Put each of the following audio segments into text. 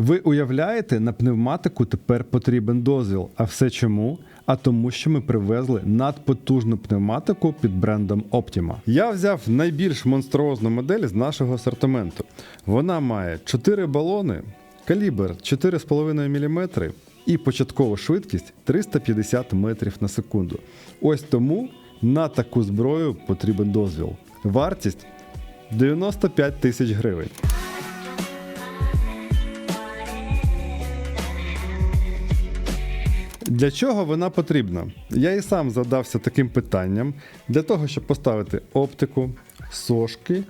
Ви уявляєте, на пневматику тепер потрібен дозвіл. А все чому? А тому, що ми привезли надпотужну пневматику під брендом Optima. Я взяв найбільш монструозну модель з нашого асортименту. Вона має 4 балони, калібр 4,5 мм і початкову швидкість 350 метрів на секунду. Ось тому на таку зброю потрібен дозвіл. Вартість 95 тисяч гривень. Для чого вона потрібна? Я і сам задався таким питанням для того, щоб поставити оптику, сошки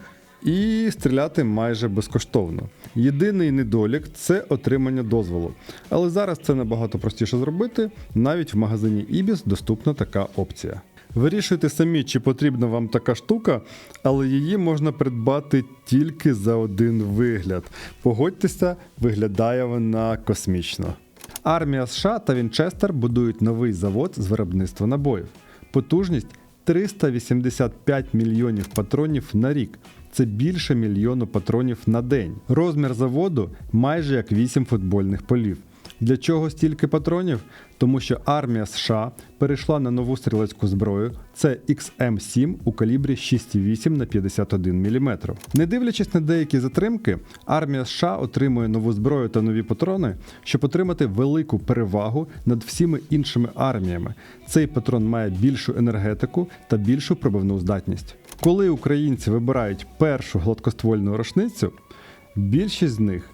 і стріляти майже безкоштовно. Єдиний недолік це отримання дозволу. Але зараз це набагато простіше зробити. Навіть в магазині Ibis доступна така опція. Вирішуйте самі, чи потрібна вам така штука, але її можна придбати тільки за один вигляд. Погодьтеся, виглядає вона космічно. Армія США та Вінчестер будують новий завод з виробництва набоїв. Потужність 385 мільйонів патронів на рік. Це більше мільйону патронів на день. Розмір заводу майже як 8 футбольних полів. Для чого стільки патронів? Тому що армія США перейшла на нову стрілецьку зброю. Це XM7 у калібрі 6,8 на 51 мм. Не дивлячись на деякі затримки, армія США отримує нову зброю та нові патрони, щоб отримати велику перевагу над всіми іншими арміями. Цей патрон має більшу енергетику та більшу пробивну здатність. Коли українці вибирають першу гладкоствольну рушницю, більшість з них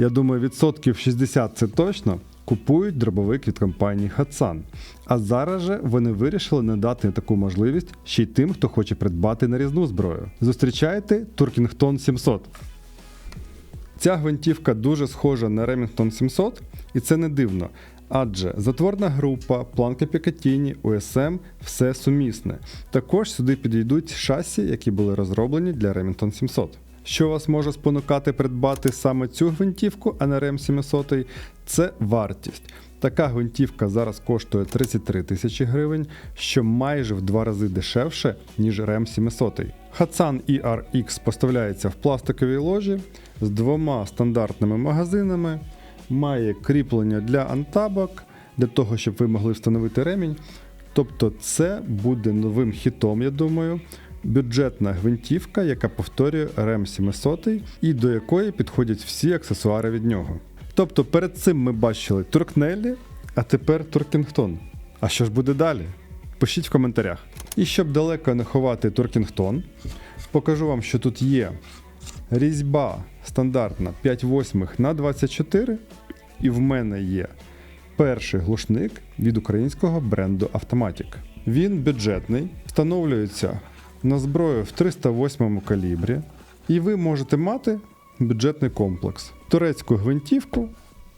я думаю, відсотків 60 це точно. Купують дробовик від компанії Хатсан. А зараз же вони вирішили не дати таку можливість ще й тим, хто хоче придбати нарізну зброю. Зустрічайте Туркінгтон 700. Ця гвинтівка дуже схожа на Remington 700, і це не дивно. Адже затворна група, планка Пікатіні, USM – все сумісне. Також сюди підійдуть шасі, які були розроблені для Remington 700. Що вас може спонукати придбати саме цю гвинтівку, а не рем 700 це вартість. Така гвинтівка зараз коштує 33 тисячі гривень, що майже в два рази дешевше, ніж рем 700. Hatsan ERX поставляється в пластиковій ложі з двома стандартними магазинами, має кріплення для антабок, для того, щоб ви могли встановити ремінь. Тобто це буде новим хітом, я думаю бюджетна гвинтівка, яка повторює рем 700 і до якої підходять всі аксесуари від нього. Тобто перед цим ми бачили Туркнелі, а тепер Туркінгтон. А що ж буде далі? Пишіть в коментарях. І щоб далеко не ховати Туркінгтон, покажу вам, що тут є різьба стандартна 5 восьмих на 24, і в мене є перший глушник від українського бренду Automatic. Він бюджетний, встановлюється на зброю в 308 калібрі, і ви можете мати бюджетний комплекс, турецьку гвинтівку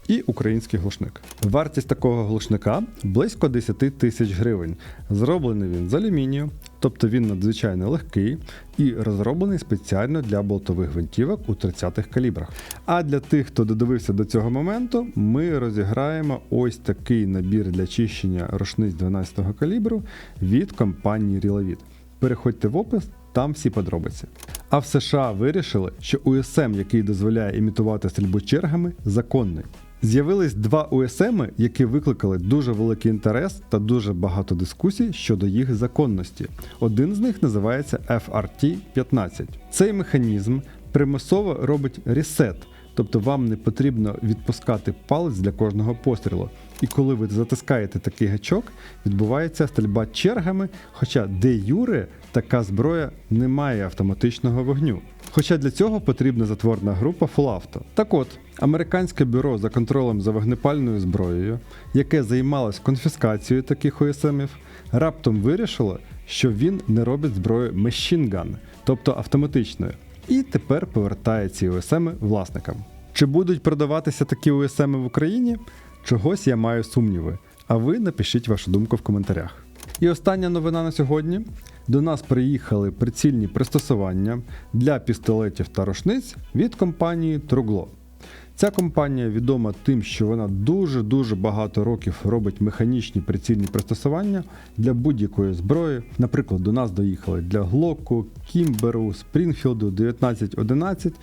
і український глушник. Вартість такого глушника близько 10 тисяч гривень. Зроблений він з алюмінію, тобто він надзвичайно легкий і розроблений спеціально для болтових гвинтівок у 30-х калібрах. А для тих, хто додивився до цього моменту, ми розіграємо ось такий набір для чищення рушниць 12-го калібру від компанії Ріловід. Переходьте в опис, там всі подробиці. А в США вирішили, що USM, який дозволяє імітувати стрільбу чергами, законний. З'явились два USM, які викликали дуже великий інтерес та дуже багато дискусій щодо їх законності. Один з них називається FRT-15. Цей механізм примусово робить ресет, тобто вам не потрібно відпускати палець для кожного пострілу. І коли ви затискаєте такий гачок, відбувається стрільба чергами, хоча де юре така зброя не має автоматичного вогню. Хоча для цього потрібна затворна група Фулавто. Так от, американське бюро за контролем за вогнепальною зброєю, яке займалось конфіскацією таких ОСМів, раптом вирішило, що він не робить зброю Machine Gun, тобто автоматичною, і тепер повертає ці ОСМи власникам. Чи будуть продаватися такі ОСМи в Україні? Чогось я маю сумніви. А ви напишіть вашу думку в коментарях. І остання новина на сьогодні. До нас приїхали прицільні пристосування для пістолетів та рушниць від компанії Truglо. Ця компанія відома тим, що вона дуже-дуже багато років робить механічні прицільні пристосування для будь-якої зброї. Наприклад, до нас доїхали для Глоку, Кімберу, Спрінфілду 1911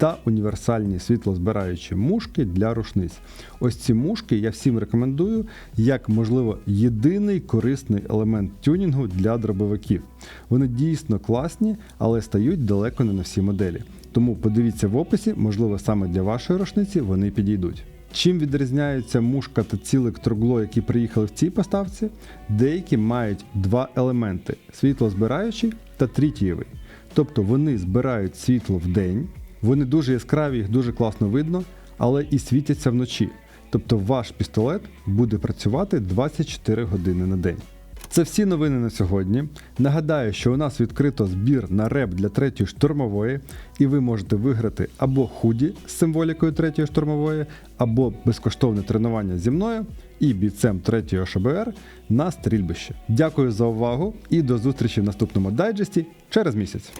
та універсальні світлозбираючі мушки для рушниць. Ось ці мушки я всім рекомендую як, можливо, єдиний корисний елемент тюнінгу для дробовиків. Вони дійсно класні, але стають далеко не на всі моделі. Тому подивіться в описі, можливо, саме для вашої рушниці вони підійдуть. Чим відрізняються мушка та цілик трогло, які приїхали в цій поставці? Деякі мають два елементи: світлозбираючий та трітієвий. Тобто вони збирають світло в день, вони дуже яскраві, їх дуже класно видно, але і світяться вночі. Тобто ваш пістолет буде працювати 24 години на день. Це всі новини на сьогодні. Нагадаю, що у нас відкрито збір на реп для третьої штурмової, і ви можете виграти або худі з символікою третьої штурмової, або безкоштовне тренування зі мною і бійцем третьої ШБР на стрільбище. Дякую за увагу і до зустрічі в наступному дайджесті через місяць.